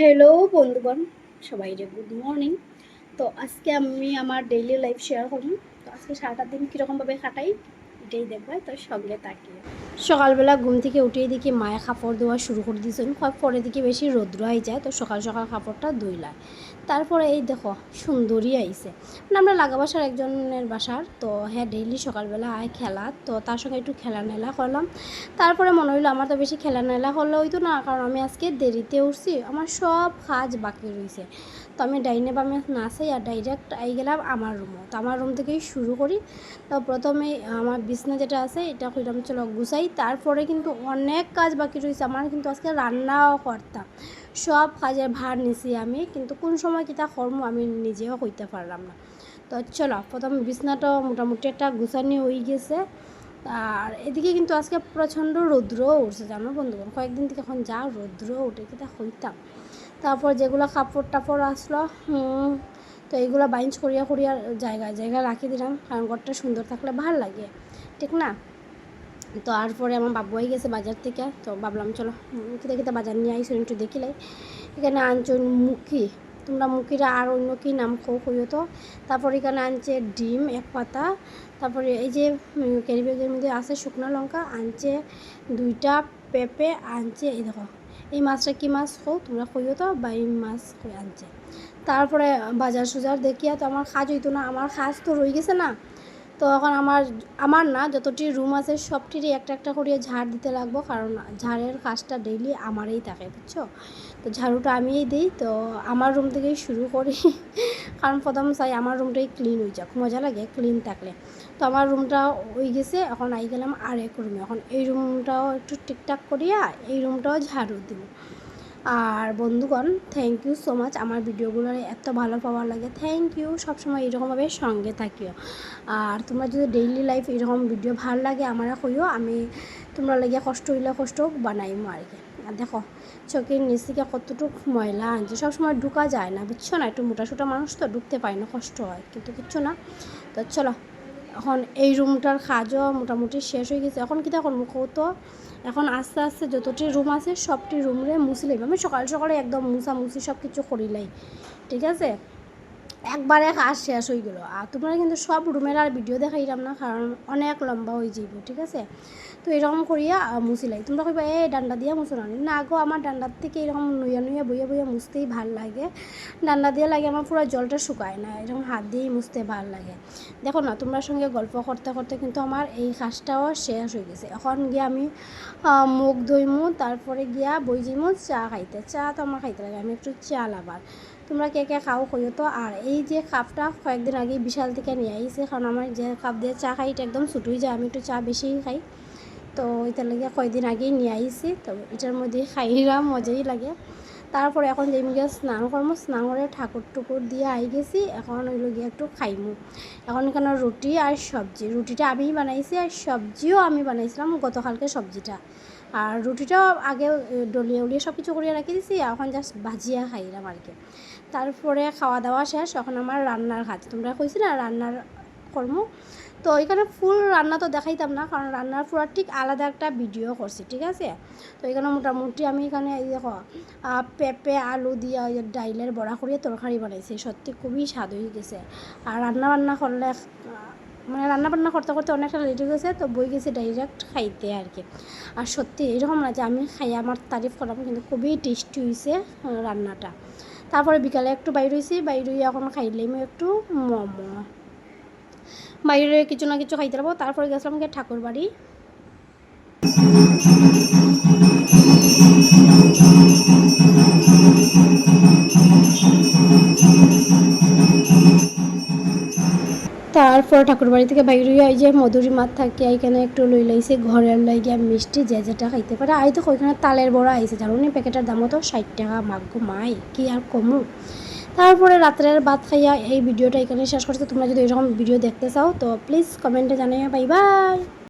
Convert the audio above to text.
Hello বন্ধুগণ। সবাই রে গুড মর্নিং তো আজকে আমি আমার ডেইলি লাইফ শেয়ার করি তো আজকে সারাটা দিন কীরকমভাবে কাটাই, এটাই দেখবে। তো সঙ্গে তাকিয়ে সকালবেলা ঘুম থেকে উঠিয়ে দেখি মায়ের কাপড় দেওয়া শুরু করে দিয়েছেন। পরে দিকে বেশি রোদ্র হয়ে যায়, তো সকাল সকাল কাপড়টা ধুইলায় তারপরে এই দেখো, সুন্দরী আইছে। মানে আমরা লাগা বাসার একজনের বাসার, তো হ্যাঁ ডেইলি সকালবেলা আয় খেলা, তো তার সঙ্গে একটু খেলা নেলা করলাম। তারপরে মনে হইল আমার তো বেশি খেলা নেলা করলে হইতো না, কারণ আমি আজকে দেরিতে উঠছি, আমার সব কাজ বাকি রয়েছে তো আমি ডাইনে বামে নাচাই আর ডাইরেক্ট আই গেলাম আমার রুমও তো আমার রুম থেকেই শুরু করি। তো প্রথমে আমার বিছনা যেটা আছে, এটা কইলাম, চলো গুছাই। তারপরে কিন্তু অনেক কাজ বাকি রয়েছে আমার কিন্তু আজকে রান্নাও করতাম। সব কাজের ভার নিছি আমি, কিন্তু কোন সময় কিতা কর্ম আমি নিজেও কইতে পারলাম না। তো চলো, প্রথম বিছনাটা মোটামুটি একটা গুছানি হয়ে গেছে। আর এদিকে কিন্তু আজকে প্রচণ্ড রৌদ্রও উঠছে, জানো বন্ধুগণ? কয়েকদিন থেকে এখন যা রৌদ্র উঠে কিতা হইতাম তারপর যেগুলো কাপড় টাপড় আসলো তো এইগুলো বাইঞ্চ করিয়া করিয়া জায়গায় জায়গায় রাখি দিলাম, কারণ ঘরটা সুন্দর থাকলে ভালো লাগে। ঠিক না? তো তারপরে আমার বাবুয়াই গেছে বাজার থেকে, তো ভাবলাম চলো কিতা কিতা বাজার নিয়ে আইসো একটু দেখিলাই এখানে আনছো মুখি, তোমরা মুখিরা আর অন্য কী নাম খো কইও তো? তারপর এখানে আনছে ডিম এক পাতা, তারপরে এই যে ক্যারি ব্যাগের মধ্যে আছে শুকনো লঙ্কা, আনছে দুইটা পেঁপে, আনছে এই দেখো, এই মাছটা কি মাছ খো তোমরা কইও তো? বা এই মাছ কই আনছে। তারপরে বাজার সুজার দেখিয়া তো আমার কাজ হইতো না, আমার কাজ তো রয়ে গেছে না। তো এখন আমার আমার না যতটি রুম আছে সবটিরই একটা একটা করিয়ে ঝাড় দিতে লাগবো। কারণ ঝাড়ের কাজটা ডেইলি আমারই থাকে, বুঝছ? তো ঝাড়ুটা আমিই দিই, তো আমার রুম থেকেই শুরু করি। কারণ প্রথম চাই আমার রুমটাই ক্লিন হয়ে যাক, মজা লাগে ক্লিন থাকলে। তো আমার রুমটা হয়ে গেছে, এখন আই গেলাম আর এক রুমে এখন এই রুমটাও একটু ঠিকঠাক করিয়া এই রুমটাও ঝাড়ু দিব। আর বন্ধুগণ থ্যাংক ইউ সো মাচ আমার ভিডিওগুলো এত ভালো পাওয়ার লাগে। থ্যাংক ইউ সবসময় এরকমভাবে সঙ্গে থাকিও। আর তোমরা যদি ডেইলি লাইফ এরকম ভিডিও ভালো লাগে আমরা কইও, আমি তোমরা লাগিয়ে কষ্ট হইলে কষ্ট বানাইমো আর কি। আর দেখো, চোখের নিচ থেকে কতটুক ময়লা আনছে। সবসময় ঢুকা যায় না, বুঝছ না? একটু মোটা সোটা মানুষ তো ঢুকতে পারে না, কষ্ট হয়। কিন্তু কিচ্ছু না। তো চলো, এখন এই রুমটার কাজও মোটামুটি শেষ হয়ে গেছে। এখন কিতা করব কত এখন আস্তে আস্তে যতটি রুম আছে, সবটি রুমরে মুছলেই আমি সকাল সকালে একদম মুছা মুছি সব কিছু করিলাই। ঠিক আছে? একবারে কাজ শেষ হয়ে গেলো। আর তোমরা কিন্তু সব রুমের আর ভিডিও দেখাইলাম না, কারণ অনেক লম্বা হয়ে যাইব, ঠিক আছে? তো এরকম করিয়া মুছিলাই। তোমরা কইবা এই ডান্ডা দিয়া মুছো না? না গো, আমার ডান্ডার থেকে এরকম নুইয়া নুইয়া বইয়া বইয়া মুছতেই ভালো লাগে। ডান্ডা দিয়ে লাগে আমার পুরো জলটা শুকায় না, এরকম হাত দিয়েই মুছতে ভালো লাগে। দেখো না তোমরা সঙ্গে গল্প করতে করতে কিন্তু আমার এই কাজটাও শেষ হয়ে গেছে। এখন গিয়ে আমি মুখ ধুইমু, তারপরে গিয়া বই যাইমু চা খাইতে। চা তো আমার খাইতে লাগে, আমি একটু চা লাবার তোমরা কে কে খাও কইও তো। আর এই যে কাপটা কয়েকদিন আগে বিশাল থেকে নিয়ে আইছে কারণ আমার যে কাপ দিয়ে চা খাই, এটা একদম ছুটুই যায়, আমি একটু চা বেশি খাই। তো এটার লাগে কয়েকদিন আগেই নিয়ে আইছি, তো এটার মধ্যে খাইরা মজাই লাগে। তারপরে এখন যেই গিয়ে স্নান করব স্নান করে ঠাকুর টুকুর দিয়ে আই গেছি, এখন ওই গিয়ে একটু খাইমু। এখন এখানে রুটি আর সবজি, রুটিটা আমিই বানাইছি আর সবজিও আমি বানাইছিলাম গতকালকে সবজিটা। আর রুটিটাও আগে ডলিয়ে উলিয়ে সব কিছু করিয়ে রাখি দিছি, এখন জাস্ট ভাজিয়া খাইলাম আর কি। তারপরে খাওয়া দাওয়া শেষ, এখন আমার রান্নার কাজ। তোমরা কইছি না রান্নার কর্ম? তো এখানে ফুল রান্না তো দেখাইতাম না, কারণ রান্নার পুরো ঠিক আলাদা একটা ভিডিও করছি, ঠিক আছে? তো এখানে মোটামুটি আমি এখানে এই দেখো পেঁপে, আলু দিয়ে ডাইলের বড়া করিয়ে তরকারি বানাইছি, সত্যি খুবই স্বাদ হয়ে গেছে। আর রান্না বান্না করলে মানে রান্না বান্না করতে করতে অনেকটা লেট হয়ে গেছে, তো বই গেছে ডাইরেক্ট খাইতে আর কি। আর সত্যি এরকম না যে আমি খাই, আমার তারিফ করলাম কিন্তু খুবই টেস্টি হয়েছে রান্নাটা। তারপরে বিকালে একটু বাইর হয়েছি বাইর হয়ে এখন খাইলাম একটু মোমো। বাইরে কিছু না কিছু খাইতে পারব, তারপরে গেছিলাম গিয়ে ঠাকুর বাড়ি তারপর ঠাকুর বাড়ি থেকে বাইরে এই যে মধুরি মাত থাকে, এইখানে একটু লই লাইছে ঘরের লাগিয়া মিষ্টি যে যেটা খাইতে পারে। আই তো ওইখানে তালের বড়া আইছে, জানো নি? প্যাকেটের দামও তো ষাট টাকা, মাগ মাই, কি আর কমু? তারপরে রাত্রের ভাত খাইয়া এই ভিডিওটা এখানে শেষ করছে। তোমরা যদি এরকম ভিডিও দেখতে চাও, তো প্লিজ কমেন্টে জানাইয়া বাই বাই